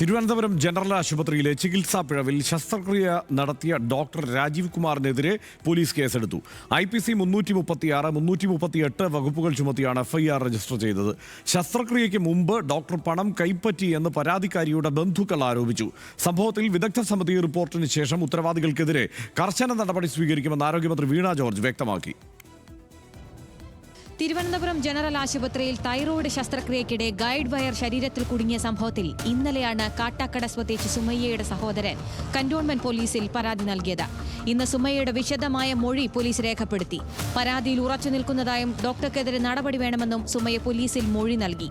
Thiruvananthapuram general ആശുപത്രിയിലെ ചികിത്സാ പിഴവിൽ ശസ്ത്രക്രിയ നടത്തിയ ഡോക്ടർ രാജീവ് കുമാറിനെതിരെ പോലീസ് കേസെടുത്തു. ഐ പി സി മുന്നൂറ്റി മുപ്പത്തിയാറ് മുന്നൂറ്റി മുപ്പത്തിയെട്ട് വകുപ്പുകൾ ചുമത്തിയാണ് എഫ്ഐആർ രജിസ്റ്റർ ചെയ്തത്. ശസ്ത്രക്രിയയ്ക്ക് മുമ്പ് ഡോക്ടർ പണം കൈപ്പറ്റി എന്ന് പരാതിക്കാരിയുടെ ബന്ധുക്കൾ ആരോപിച്ചു. സംഭവത്തിൽ വിദഗ്ധ സമിതി റിപ്പോർട്ടിന് ശേഷം ഉത്തരവാദികൾക്കെതിരെ കർശന നടപടി സ്വീകരിക്കുമെന്ന് ആരോഗ്യമന്ത്രി വീണ ജോർജ് വ്യക്തമാക്കി. തിരുവനന്തപുരം ജനറൽ ആശുപത്രിയിൽ തൈറോയ്ഡ് ശസ്ത്രക്രിയയ്ക്കിടെ ഗൈഡ് വയർ ശരീരത്തിൽ കുടുങ്ങിയ സംഭവത്തിൽ ഇന്നലെയാണ് കാട്ടാക്കട സ്വദേശി സുമയ്യയുടെ സഹോദരൻ കന്റോൺമെന്റ് പോലീസിൽ പരാതി നൽകിയത്. ഇന്ന് സുമയ്യയുടെ വിശദമായ മൊഴി പോലീസ് രേഖപ്പെടുത്തി. പരാതിയിൽ ഉറച്ചു നിൽക്കുന്നതായും ഡോക്ടർക്കെതിരെ നടപടി വേണമെന്നും സുമയ്യ പോലീസിൽ മൊഴി നൽകി.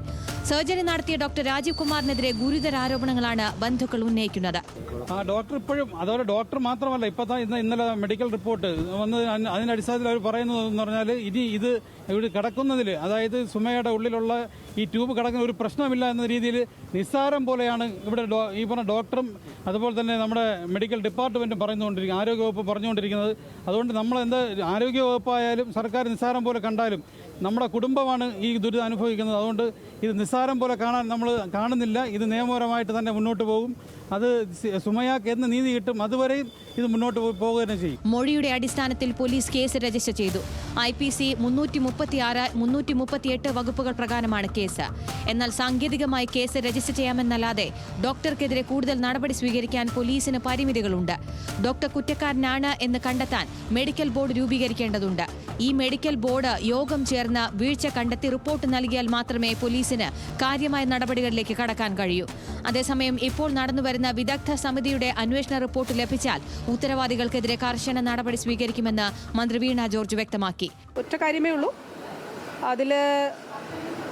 സർജറി നടത്തിയ ഡോക്ടർ രാജീവ് കുമാറിനെതിരെ ഗുരുതര ആരോപണങ്ങളാണ് ബന്ധുക്കൾ ഉന്നയിക്കുന്നത്. ആ ഡോക്ടർ ഇപ്പോഴും അതുപോലെ ഡോക്ടർ മാത്രമല്ല ഇപ്പൊ ഇന്ന് ഇന്നലെ മെഡിക്കൽ റിപ്പോർട്ട് വന്ന് അതിന് അതിന്റെ അടിസ്ഥാനത്തിൽ അവർ പറയുന്നത് എന്ന് പറഞ്ഞാൽ ഇനി ഇത് ഇവിടെ കിടക്കുന്നതിൽ അതായത് സുമയുടെ ഉള്ളിലുള്ള ഈ ട്യൂബ് കിടക്കുന്ന ഒരു പ്രശ്നമില്ല എന്ന രീതിയിൽ നിസ്സാരം പോലെയാണ് ഇവിടെ ഈ പറഞ്ഞ ഡോക്ടറും അതുപോലെ തന്നെ നമ്മുടെ മെഡിക്കൽ ഡിപ്പാർട്ട്മെന്റും പറഞ്ഞുകൊണ്ടിരിക്കുന്നത് ആരോഗ്യവകുപ്പ് പറഞ്ഞുകൊണ്ടിരിക്കുന്നത്. അതുകൊണ്ട് നമ്മൾ എന്താ ആരോഗ്യവകുപ്പായാലും സർക്കാർ നിസ്സാരം പോലെ കണ്ടാലും നമ്മുടെ കുടുംബമാണ് ഈ ദുരിതം അനുഭവിക്കുന്നത്. അതുകൊണ്ട് ഇത് നിസ്സാരം പോലെ കാണാൻ നമ്മൾ കാണുന്നില്ല. ഇത് നിയമപരമായിട്ട് തന്നെ മുന്നോട്ട് പോകും. അത് സുമയാക്ക് നീതി കിട്ടും അതുവരെയും ഇത് മുന്നോട്ട് പോകുക തന്നെ ചെയ്യും. മൊഴിയുടെ അടിസ്ഥാനത്തിൽ പോലീസ് കേസ് രജിസ്റ്റർ ചെയ്തു. ഐ പി സി മുന്നൂറ്റി മുപ്പത്തി ആറ് മുന്നൂറ്റി മുപ്പത്തിയെട്ട് വകുപ്പുകൾ പ്രകാരമാണ് കേസ്. എന്നാൽ സാങ്കേതികമായി കേസ് രജിസ്റ്റർ ചെയ്യാമെന്നല്ലാതെ ഡോക്ടർക്കെതിരെ കൂടുതൽ നടപടി സ്വീകരിക്കാൻ പോലീസിന് പരിമിതികളുണ്ട്. ഡോക്ടർ കുറ്റക്കാരനാണ് എന്ന് കണ്ടെത്താൻ മെഡിക്കൽ ബോർഡ് രൂപീകരിക്കേണ്ടതുണ്ട്. ഈ മെഡിക്കൽ ബോർഡ് യോഗം ചേർന്ന് വീഴ്ച കണ്ടെത്തി റിപ്പോർട്ട് നൽകിയാൽ മാത്രമേ പോലീസിന് കാര്യമായ നടപടികളിലേക്ക് കടക്കാൻ കഴിയൂ. അതേസമയം ഇപ്പോൾ നടന്നുവരുന്ന വിദഗ്ധ സമിതിയുടെ അന്വേഷണ റിപ്പോർട്ട് ലഭിച്ചാൽ ഉത്തരവാദികൾക്കെതിരെ കർശന നടപടി സ്വീകരിക്കുമെന്ന് മന്ത്രി വീണ ജോർജ് വ്യക്തമാക്കി. ഒറ്റ കാര്യമേ ഉള്ളൂ. അതിൽ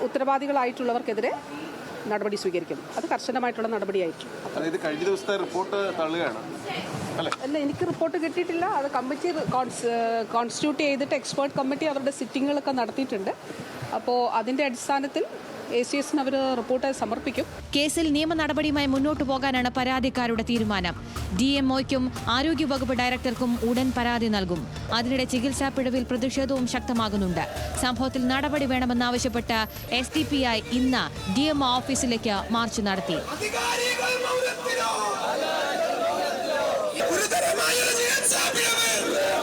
ഉത്തരവാദികളായിട്ടുള്ളവർക്കെതിരെ നടപടി സ്വീകരിക്കും. അത് കർശനമായിട്ടുള്ള നടപടിയായിരിക്കും. അതായത് കഴിഞ്ഞ ദിവസത്തെ റിപ്പോർട്ട് തള്ളുകയാണ്. അല്ലെ? അല്ല എനിക്ക് റിപ്പോർട്ട് കിട്ടിയിട്ടില്ല. അത് കമ്മിറ്റി കോൺസ്റ്റിറ്റ്യൂട്ട് ചെയ്തിട്ട് എക്സ്പേർട്ട് കമ്മിറ്റി അവരുടെ സിറ്റിങ്ങുകളൊക്കെ നടത്തിയിട്ടുണ്ട്. അപ്പോൾ അതിന്റെ അടിസ്ഥാനത്തിൽ എ സി എസിന് അവർ റിപ്പോർട്ട് സമർപ്പിക്കും. കേസിൽ നിയമ നടപടിയുമായി മുന്നോട്ടു പോകാനാണ് പരാതിക്കാരുടെ തീരുമാനം. ഡി എം ഒയ്ക്കും ആരോഗ്യവകുപ്പ് ഡയറക്ടർക്കും ഉടൻ പരാതി നൽകും. അതിനിടെ ചികിത്സാ പിഴവിൽ പ്രതിഷേധവും ശക്തമാകുന്നുണ്ട്. സംഭവത്തിൽ നടപടി വേണമെന്നാവശ്യപ്പെട്ട് എസ് ഡി പി ഐ ഇന്ന് ഡി എം ഓഫീസിലേക്ക് മാർച്ച് നടത്തി. ഗുരുതരമായ ചികിത്സാ പിഴവ്.